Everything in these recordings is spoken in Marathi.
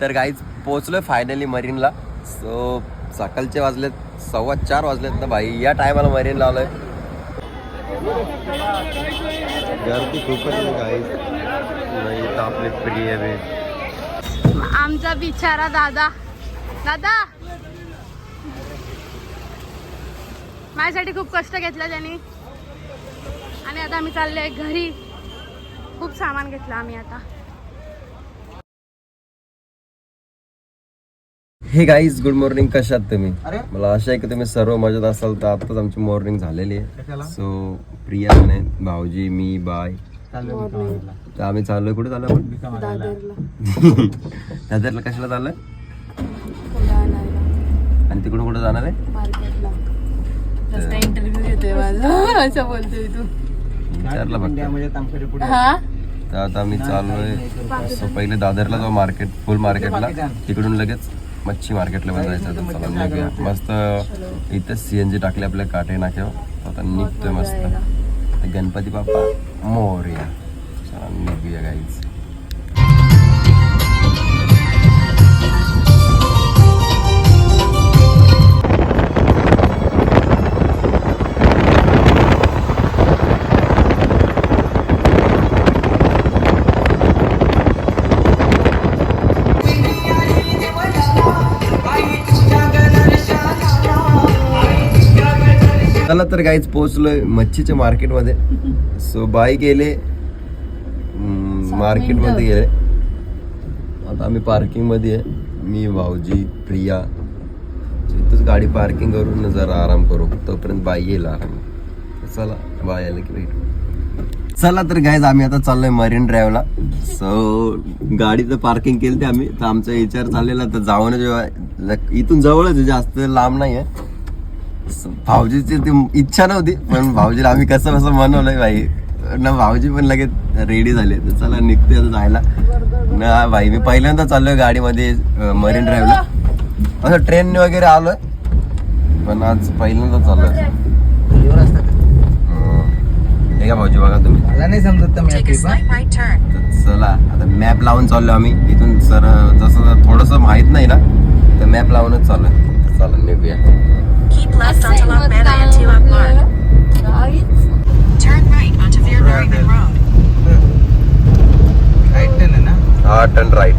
तर गाईज पोचलो फायनली मरीनला. सो सकाळचे वाजलेत सव्वा चार वाजलेत ना भाई. या टायमाला मरीन लावलंय. गर्दी खूपच गाईज नाही तर आपले प्रिय बे आमचा बिचारा दादा. दादा! माझ्यासाठी खूप कष्ट घेतलं त्यांनी. आणि आता आम्ही चाललोय घरी. खूप सामान घेतलं आम्ही आता. हे गाईज गुड मॉर्निंग कशात तुम्ही? मला आशा आहे की तुम्ही सर्व मजेत असाल तर आताच आमची मॉर्निंग झालेली आहे. सो प्रिया आहे भाऊजी मी बाय. तर आम्ही चाललोय कुठे चाललो आपण? दादरला. कशाला चाललोय? आणि तिकडून कुठे जाणार आहे? इंटरव्ह्यू घेतोय माझा. असं बोलतोय तू. विचारलं फक्त हा? तर आता आम्ही चाललोय. सो पहिले दादरला जाऊ मार्केट फुल मार्केटला तिकडून लगेच. मच्छी मार्केटला पण जायचं तर चला निघूया. मस्त इथं सी एन जी टाकले आपल्या काटे नाक्यावर. आता निघतोय मस्त. गणपती बाप्पा मोर्या. चला निघूया गाईच तर काहीच पोहोचलोय मच्छीच्या मार्केटमध्ये सो बाई गेले. मार्केटमध्ये गेले. आता आम्ही पार्किंगमध्ये आहे. मी भाऊजी प्रिया. इथंच गाडी पार्किंग करून जरा आराम करू. तोपर्यंत बाई येईल आराम. चला बाय आलं की भेटू. चला तर गायज आम्ही आता चाललोय मरीन ड्राईव्हला सो गाडी तर पार्किंग केली ते आम्ही. तर आमचा विचार चाललेला. तर जाऊन जेव्हा इथून जवळच जास्त लांब नाही आहे भाऊजीची ती इच्छा नव्हती पण भाऊजीला आम्ही कसं कसं बनवलंय भाई ना भाऊजी पण लगेच रेडी झाले. तर चला निघते आता जायला. ना भाई मी पहिल्यांदा चाललोय गाडीमध्ये मरीन ड्राईव्हला असं ट्रेनने वगैरे आलोय पण आज पहिल्यांदा चाललोय. का? भाऊजी बघा तुम्ही. मला नाही समजत चला आता मॅप लावून चाललो आम्ही. इथून सर जसं थोडस माहीत नाही ना तर मॅप लावूनच चाललोय. चला निघूया. Keep left onto Lockmanna and to Upmark. Turn right onto Veerberryman Road. हा टर्न राईट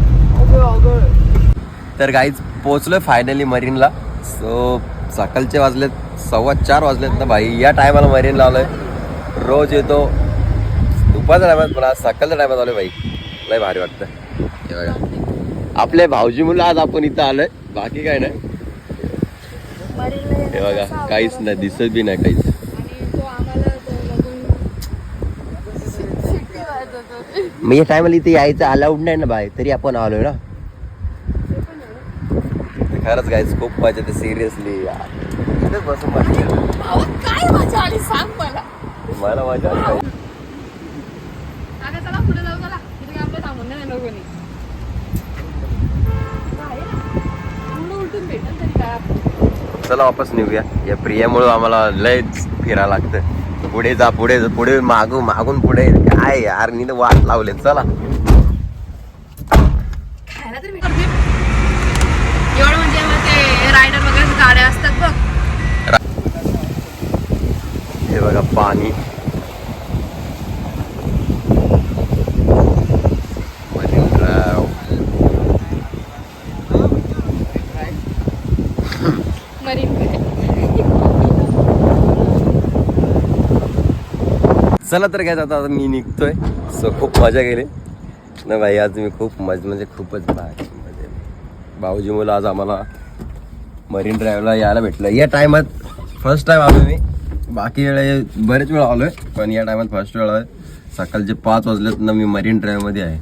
तर गाईज पोहोचलोय फायनली मरीनला. सो सकाळचे वाजलेत सव्वा चार वाजलेत ना भाई. या टायमाला मरीनला आलोय रोज येतो. दुपारच्या टायमात पण आज सकाळच्या टायमात आलोय भाई. लय भारी वाटतं हे बघा. आपले भाऊजी मुलं आज आपण इथं आलोय. बाकी काय नाही. हे बघा काहीच नाही दिसत बी नाही काहीच. या टायमाला इथे यायचं अलाउड नाही ना बाय तरी आपण आलोय ना. खरंच गायच खूप मजा येते सिरियसली बसून मजा येते. काय मजा आली सांग मला. मला मजा आली. चला वापस निघूया. या प्रियामुळे आम्हाला लयच फिरायला लागतं. पुढे जा पुढे जा पुढे मागू मागून पुढे. काय यार नी वाट लावले चला. खायला तरी मी करते. एवढं म्हणजे मग ते रायडर वगैरे गाड्या असतात बघ. हे बघा पाणी. चला तर काय आता मी निघतोय. सो खूप मजा केली. ना भाई आज मी खूप मज म्हणजे खूपच मजा भाऊजी मुलं आज आम्हाला मरीन ड्राईव्हला यायला भेटलं. या टायमात फर्स्ट टाइम आलो मी. बाकी वेळे बरेच वेळा आलोय पण या टायमात फर्स्ट वेळा आहे सकाळचे पाच वाजलेत ना मी मरीन ड्राईव्हमध्ये आहे.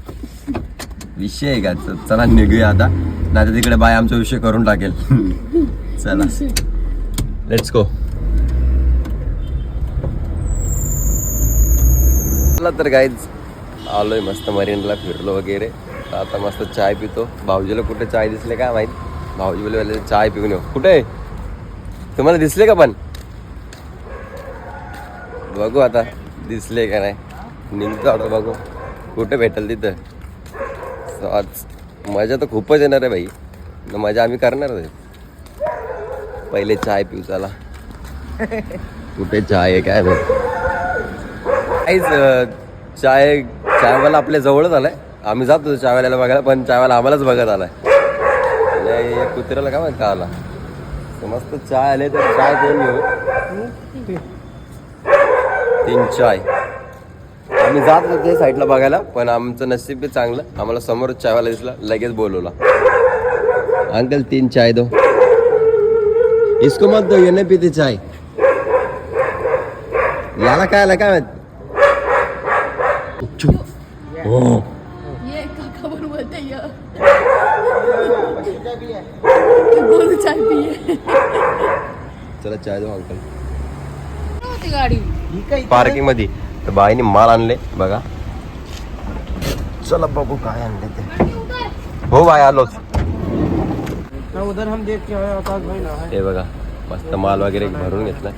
विषय आहे का? चला निघूया आता. नाही तर तिकडे बाय आमचा विषय करून टाकेल. चला. लेट्स गो चला तर गाईज आलोय मस्त मरीनला फिरलो वगैरे. आता मस्त चाय पितो. भाऊजीला कुठे चाय दिसले का माहीत? भाऊजी बोलले चाय पिऊन येऊ. कुठे? तुम्हाला दिसले का पण? बघू आता दिसले का नाही. निघतो आता बघू. कुठे भेटेल तिथं? आज मजा तर खूपच येणार आहे भाई. मजा आम्ही करणार आहे. पहिले चाय पिऊ चला. कुठे चाय आहे काय नाही काहीच चाय चायवाला आपल्या जवळच आलाय. आम्ही जातो चायवाल्याला बघायला पण चायवाला आम्हालाच बघत आलाय. आणि कुत्र्याला काय माहीत का आला मस्त चाय आले तर चाय घेऊन घेऊ. तीन चाय. आम्ही जात होतो ते साईडला बघायला पण आमचं नशीब बी चांगलं. आम्हाला समोर चायवाला दिसला लगेच बोलवला. अंकल तीन चाय दो. इसको मत दो ये नाही पिते चाय. याला काय आला काय माहीत? चुप. हो ये काका पण बोलते ये। बोलू चाय चला चाय दो अंकल। गाडी। पार्किंग मध्ये तर बाईने माल आणले बघा चला बघू काय आणले ते हो बाय आलोच उधर हम देख के आए आकाश भाई ना हे। बघा मस्त माल वगैरे भरून घेतला।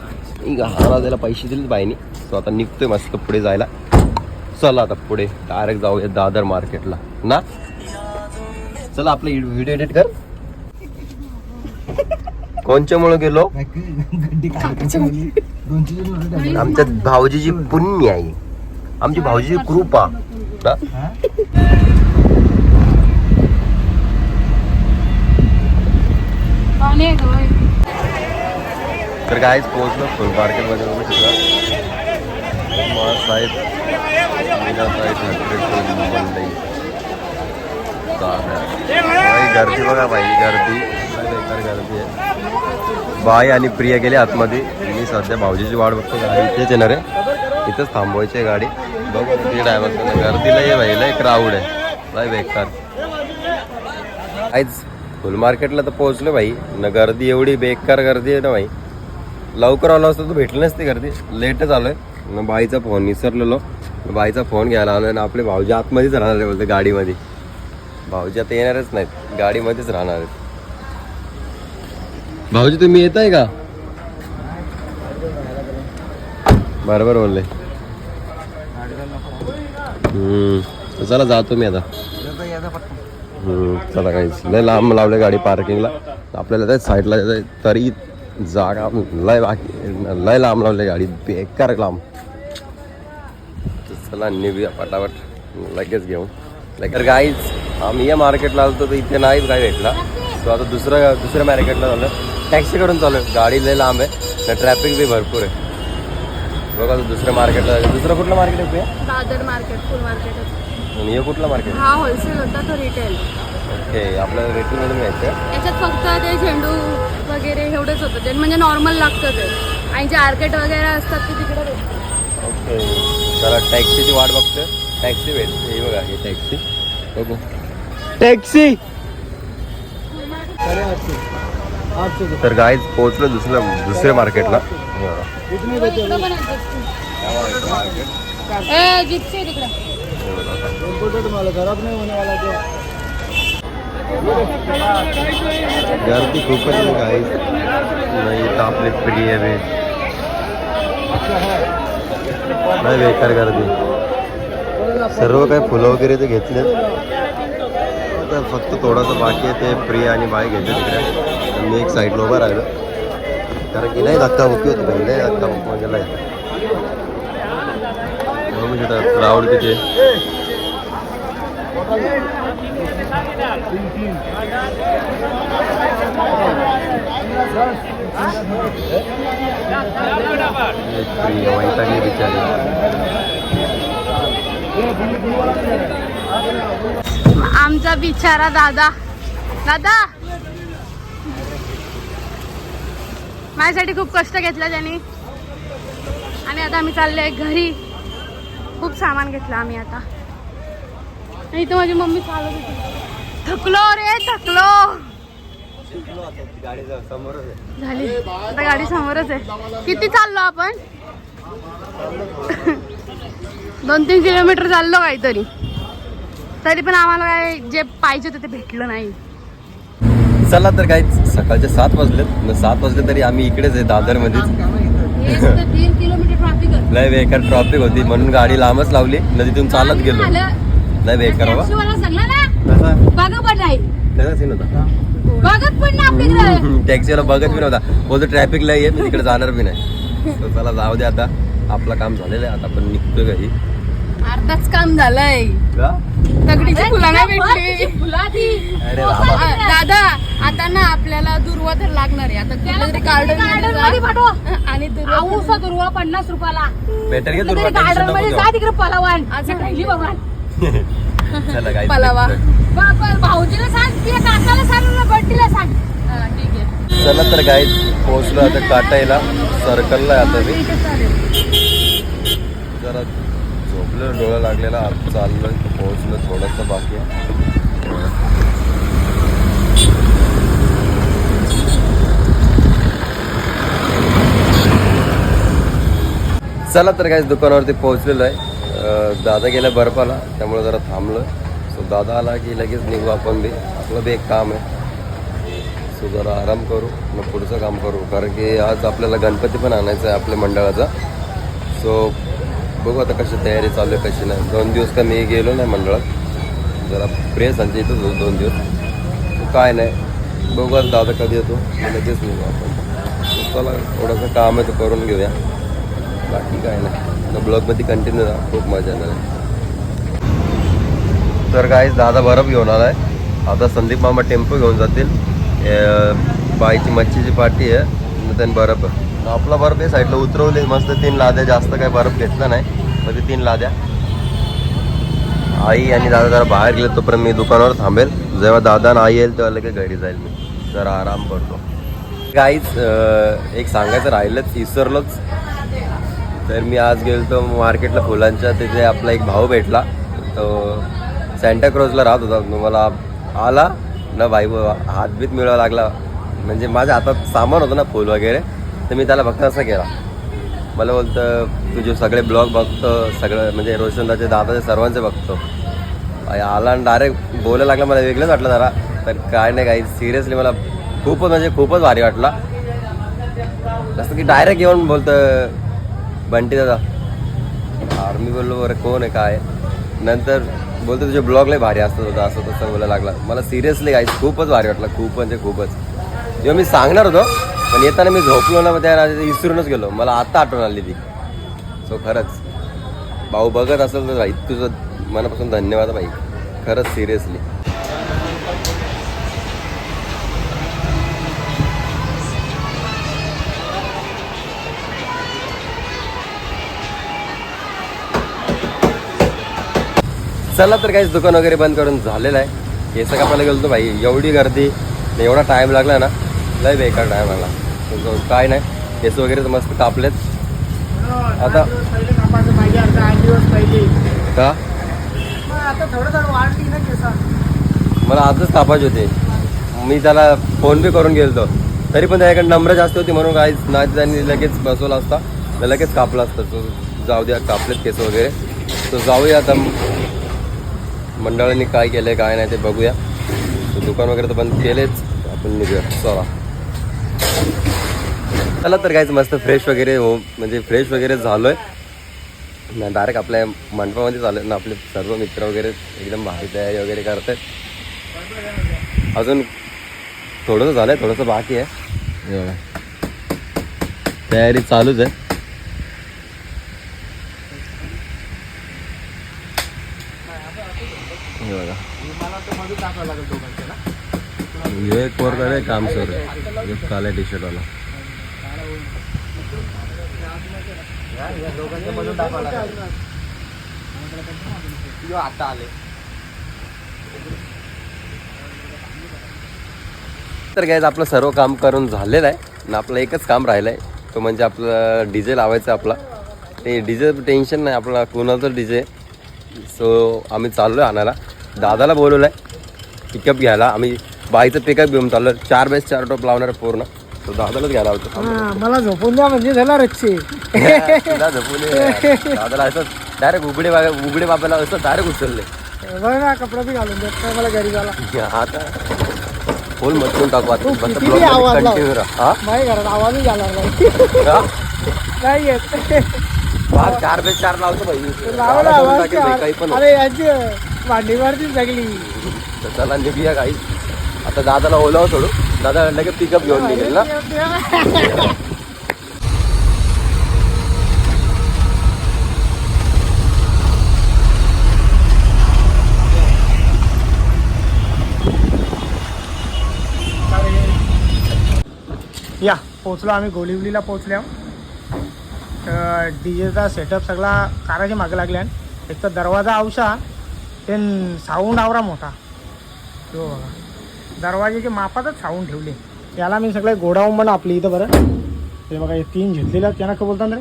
हा त्याला पैसे दिले बाईने तो आता निघतोय मस्त पुढे जायला। चला आता पुढे. डायरेक्ट जाऊया दादर मार्केटला. ना? चला आपलं व्हिडिओ एडिट कर. कोणच्यामुळे गेलो. आमच्या भाऊजीची पुण्य आहे. आमची भाऊजीची कृपा? तर कायच पोहोचलो. फुल मार्केटमध्ये साहेब हंड्रेड बाई गर्दी बघा बाई गर्दी. बेकार गर्दी आहे बाई आणि प्रिया गेले आतमध्ये. मी सध्या भाऊजीची वाट बघतो गाडी इथेच येणार आहे. इथंच थांबवायची आहे गाडी. बघू किती टायमात गर्दीला ये बाई लय क्राऊड आहे. लय बेकार. काहीच फुल मार्केटला तर पोहोचलो भाई न गर्दी एवढी बेकार गर्दी आहे ना भाई लवकर आलो असतो तर भेटली नसती गर्दी. लेटच आलोय न बाईचा फोन विसरलेलो. बाईचा फोन घ्यायला आलो आणि आपले भाऊजी आतमध्येच राहणार आहे बोलते गाडीमध्ये. भाऊजी आता येणारच नाहीत. गाडीमध्येच राहणार आहेत. भाऊजी तुम्ही येत आहे का? बरोबर बोलले. हम्म चला जातो मी आता. चला काहीच लय लांब लावले गाडी पार्किंगला. आपल्याला त्या साईडला तरी जागा लय बाकी लय लांब लावले गाडी. बेकार लांब. चला निघूया पटापट लगेच घेऊन. तर काहीच आम्ही या मार्केटला आलो तर इथे नाहीच काय भेटला. तो आता दुसऱ्या दुसऱ्या मार्केटला झालं टॅक्सी करून चालू आहे गाडी लय लांब आहे ट्रॅफिक बी भरपूर आहे. बघा तो दुसऱ्या मार्केटला जायचं. दुसरं कुठलं मार्केट आहे प्रिया? दादर मार्केट फुल मार्केट आणि हे कुठलं मार्केट? हा होलसेल होता तो रिटेल ओके आपल्याला रेटिंगमधून घ्यायचं याच्यात फक्त ते झेंडू वगैरे एवढंच होतं. ते म्हणजे नॉर्मल लागतं ते. आणि जे आर्केट वगैरे असतात ते तिकडे ओके. चला टॅक्सीची वाट बघतोय. टॅक्सी भेटते. हे बघा ही टॅक्सी. बघू. टॅक्सी! साढ़े आठ सौ आठ सौ तर गाईज पोहोचलो दुसऱ्या दुसऱ्या मार्केटला इतने बचे इकडं पण आहे जिप्सी. ए जिप्सी आहे तिकडे. इम्पोर्टेड माल है, खराब नहीं होने वाला तो. गर्दी खूपच आहे गाईज नाही तर आपले प्रिय बे नाही बेकार गर्दी सर्व काही फुलं वगैरे ते घेतले आता फक्त थोडंसं बाकी आहे ते प्रिय आणि बाय घेतले तिकडे मी एक साईडला उभा राहिलो. कारण की नाही धक्का मुक्की होती भाई नाही धक्का मुक्की म्हणजे नाही बघू शकता क्राऊड किती आहे. एक वैतागली बिचारी आमचा बिचारा दादा. दादा! माझ्यासाठी खूप कष्ट घेतलं त्यांनी आणि आता आम्ही चाललोय घरी. खूप सामान घेतलं आम्ही आता. आणि इथं माझी मम्मी चालत होती. थकलो रे थकलो. झाली. आता गाडी समोरच आहे. किती चाललो आपण? दोन तीन किलोमीटर चाललो काहीतरी. तरी पण आम्हाला काय जे पाहिजे होतं ते भेटलं नाही. चला तर काही सकाळचे सात वाजलेत. न सात वाजले तरी आम्ही इकडेच आहे दादर मध्येच ट्रॅफिक लय बेकार ट्रॉफिक होती. म्हणून गाडी लांबच लावली. न तिथून चालत गेलो. लय बेकार बाबा नाही सीन होता. बघत पण नाही आपल्याकडे. टॅक्सीला बघत बी नव्हता. बोलतो ट्रॅफिक लय आहे मी तिकडे जाणार बी नाही. तर चला जाऊ दे आता. आपलं काम झालेलं आहे आता आपण निघतो घरी. अर्धाच काम झालंय. तगडीची फुलं नाही भेटली. अरे बाबा दादा आता ना आपल्याला दुर्वा तर लागणार आहे. आता तरी गार्डन आणि दुर्वा दुर्वा पन्नास रुपयाला. टेन्शन नको घेऊ. तिकडे पलावान. असं राहिली. भगवान चला guys, पलावा. निघतोय. भाऊजीला सांग तुझ्या काकाला सांग बड्डीला सांग. हा, ठीक आहे. चला तर गाईज पोहोचलो आता काटायला सर्कलला आता मी. जरा झोपलं डोळा लागलेला आता चाललोय पोहोचलो थोडंसं बाकी आहे. चला तर काय दुकानावरती पोहोचलेलो आहे. दादा गेला बर्फाला त्यामुळे जरा थांबलं दादा आला की लगेच निघू आपण बी. आपलं बी एक काम आहे. सो जरा आराम करू. मग पुढचं काम करू. कारण की आज आपल्याला गणपती पण आणायचा आहे आपल्या मंडळाचा. सो बघू आता कशी तयारी चालू आहे कशी नाही. दोन दिवस का मी गेलो नाही मंडळात. जरा प्रेस आणते इथं दोन दिवस. काय नाही. बघू आता दादा कधी येतो. लगेच निघू आपण. चला थोडंसं काम आहे तर करून घेऊया. बाकी काय नाही. ब्लॉगमध्ये कंटिन्यू राहा. खूप मजा येणार आहे. तर काय दादा बरफ घेऊन आलाय. आता संदीप मामा टेम्पो घेऊन जातील. बाईची मच्छीची पाठी आहे. त्यांनी बर्फ. आपला बर्फ आहे साईडला उतरवले. मस्त तीन लाद्या. जास्त काय बर्फ घेतला नाही. मध्ये तीन लाद्या. आई आणि दादा जरा बाहेर गेले तोपर्यंत मी दुकानावर थांबेल. जेव्हा दादा आई येईल तेव्हा लगेच घरी जाईल मी. जरा आराम करतो. काहीच एक सांगायचं राहिलंच विसरलोच तर मी आज गेलो तो मार्केटला फुलांच्या. तिथे आपला एक भाऊ भेटला. तो सँटाक्रोजला राहत होता. तो मला आला. ना भाई हातबीत मिळवा लागला. म्हणजे माझ्या हातात सामान होतं ना फुल वगैरे. तर मी त्याला फक्त असं केला. मला बोलतं तुझे सगळे ब्लॉग बघतो सगळं म्हणजे रोशनदाचे दादाचे सर्वांचे बघतो. आला आणि डायरेक्ट बोलायला लागला. मला वेगळंच वाटलं जरा. तर काय नाही काही सिरियसली मला खूपच म्हणजे खूपच भारी वाटला. जसं की डायरेक्ट येऊन बोलतं बंटी दादा. आर्मी बोललो बरं कोण आहे काय नंतर बोलतो तुझे ब्लॉग लय भारी असतात होता असं तसं बोलायला लागला. मला सिरियसली गाईस खूपच भारी वाटलं खूप म्हणजे खूपच. जेव्हा मी सांगणार होतो पण येताना मी झोपलो ना मग त्या विसरूनच गेलो. मला आता आठवण आली ती. सो खरंच. भाऊ बघत असेल तर भाई तुझं मनापासून धन्यवाद भाई. खरंच सिरियसली. चला तर काहीच दुकान वगैरे बंद करून झालेलं आहे. केस कापायला गेलो भाई एवढी गर्दी एवढा टाईम लागला ना लय बेकार टाईम लागला काय नाही केस वगैरे तर मस्त कापलेत. आता पहिले का? मग आता थोडं थोडं वाढली ना केसा मला आजच कापायचे होते. मी त्याला फोन पे करून गेलतो. तरी पण त्याच्याकडे नंबर जास्त होती म्हणून काहीच नाही त्यांनी लगेच बसवला असता. लगेच कापला असता. तो जाऊ द्या कापलेत केस वगैरे. तो जाऊया आता. मंडळांनी काय केलंय काय नाही ते बघूया. दुकान वगैरे तर बंद केलेच. आपण निघूया. चला. चला तर काहीच मस्त फ्रेश वगैरे हो म्हणजे फ्रेश वगैरे झालोय. नाही डायरेक्ट आपल्या मंडपामध्ये चालू ना आपले सर्व मित्र वगैरे एकदम भारी तयारी वगैरे करतात अजून थोडंसं झालंय थोडंसं बाकी आहे. तयारी चालूच आहे. हे बघा. एक पोरगा आहे काम सर. एक काला टी शर्ट वाला आता आले. तर काय आपलं सर्व काम करून झालेलं आहे आणि आपलं एकच काम राहिलं आहे तो म्हणजे आपलं डीजे लावायचं आपला. ते डीजे टेन्शन नाही आपला कोणाचं डीजे सो आम्ही चाललो आहे आणायला. दादाला बोलवलं आहे पिकअप घ्यायला. आम्ही बाईचं पिकअप घेऊन चाललो. चार बेस चार टॉप लावणार पूर्ण. तो दादालाच घ्यायला होतो. मला झोपून द्या म्हणजे झाला रच्चे तुला झोपून. दादाला असं डायरेक्ट उघडे बा उघडे बाबाला असं डायरेक्ट उचलले. बघ ना कपडा बी घालून देत नाही मला घरी झाला आता फुल मचून टाकू आता. तू बस आवाज? माझ्या घरात आवाजही झाला नाही येत. चार पे चार लावतो भाई, काही पण हो. अरे यांची भांडी मारती सगळी तर चला निघूया काही आता दादाला ओलाव सोडू. दादा लगेच पिकअप घेऊन निघेल ना. या पोचलो आम्ही गोलिवलीला पोचल्या तर डी जेचा सेटअप सगळा काराच्या मागे लागल्या एक तर दरवाजा आवशा ते साऊंड आवरा मोठा. तो बघा. दरवाजाचे मापातच साऊंड ठेवले. याला मी सगळे गोडाऊन पण आपली इथं बरं. ते बघा हे तीन घेतलेले आहेत. त्यांना काय बोलतात रे?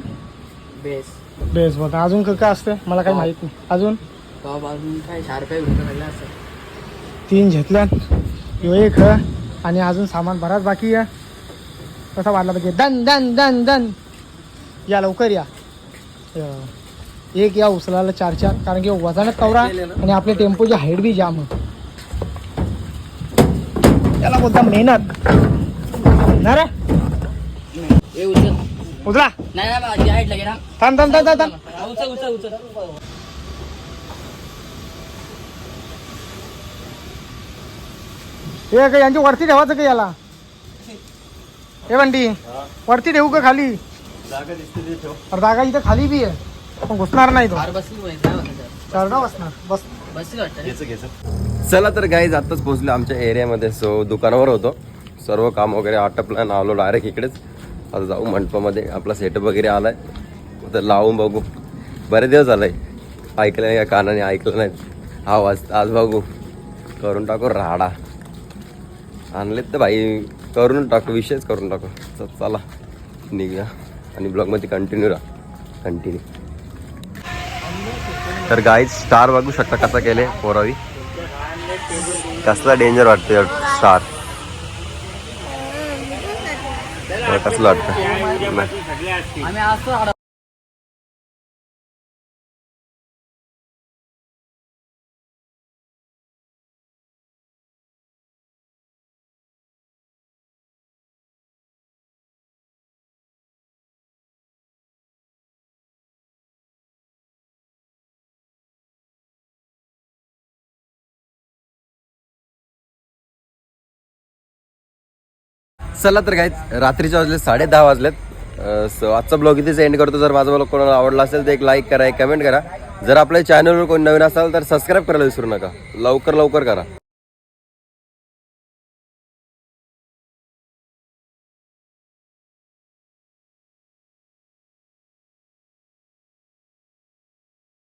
बेस. बेस बघा अजून काय काय असते मला काही माहीत नाही. अजून? काय तीन घेतल्यात. ह्यो एक ह. आणि अजून सामान बराच बाकी आहे. कसा वाढला पाहिजे दन दन दन दन या लवकर या. एक या उचलायला चार चार कारण की वजनच कवरा आणि आपले टेम्पोची हाईट बी जाम. त्याला बोलता मेहनत. ना रे? ए उचल. उचला. नाही नाही माझी हाईट लागेल ना थांब थांब थांब थांब थांब. हा, उचल उचल उचल. हे का यांची वरती ठेवायचं का याला? हे बंटी वरती ठेवू का खाली? अरे जागा इथं खाली बी आहे. पण घुसणार नाही तो. बसणार बस. चला तर गाईज आताच पोहोचलो आमच्या एरियामध्ये सो दुकानावर होतो. सर्व काम वगैरे आटपलं आलो डायरेक्ट इकडेच. आता जाऊ मंडपामध्ये. आपला सेटअप वगैरे आलाय. आता लावून बघू. बरे दिवस झालाय ऐकलं नाही का कानाने ऐकलं नाही. आवाज आज बघू. करून टाकू राडा. आणलेत तर भाई करून टाकू. विषयच करून टाकू. चला निघूया. आणि ब्लॉगमध्ये कंटिन्यू राहा. कंटिन्यू तर गाईज स्टार बघू शकता कसा केले पोरावी. कसला डेंजर वाटतं स्टार कसलं वाटतं चला तर काय रात्रीच्या वाजले साडे दहा वाजलेत. सो आजचा ब्लॉग इथेच एंड करतो. जर माझा ब्लॉग कोणाला आवडला असेल तर एक लाईक करा एक कमेंट करा. जर आपल्या चॅनलवर कोणी नवीन असाल तर सबस्क्राईब करायला विसरू नका. लवकर लवकर करा.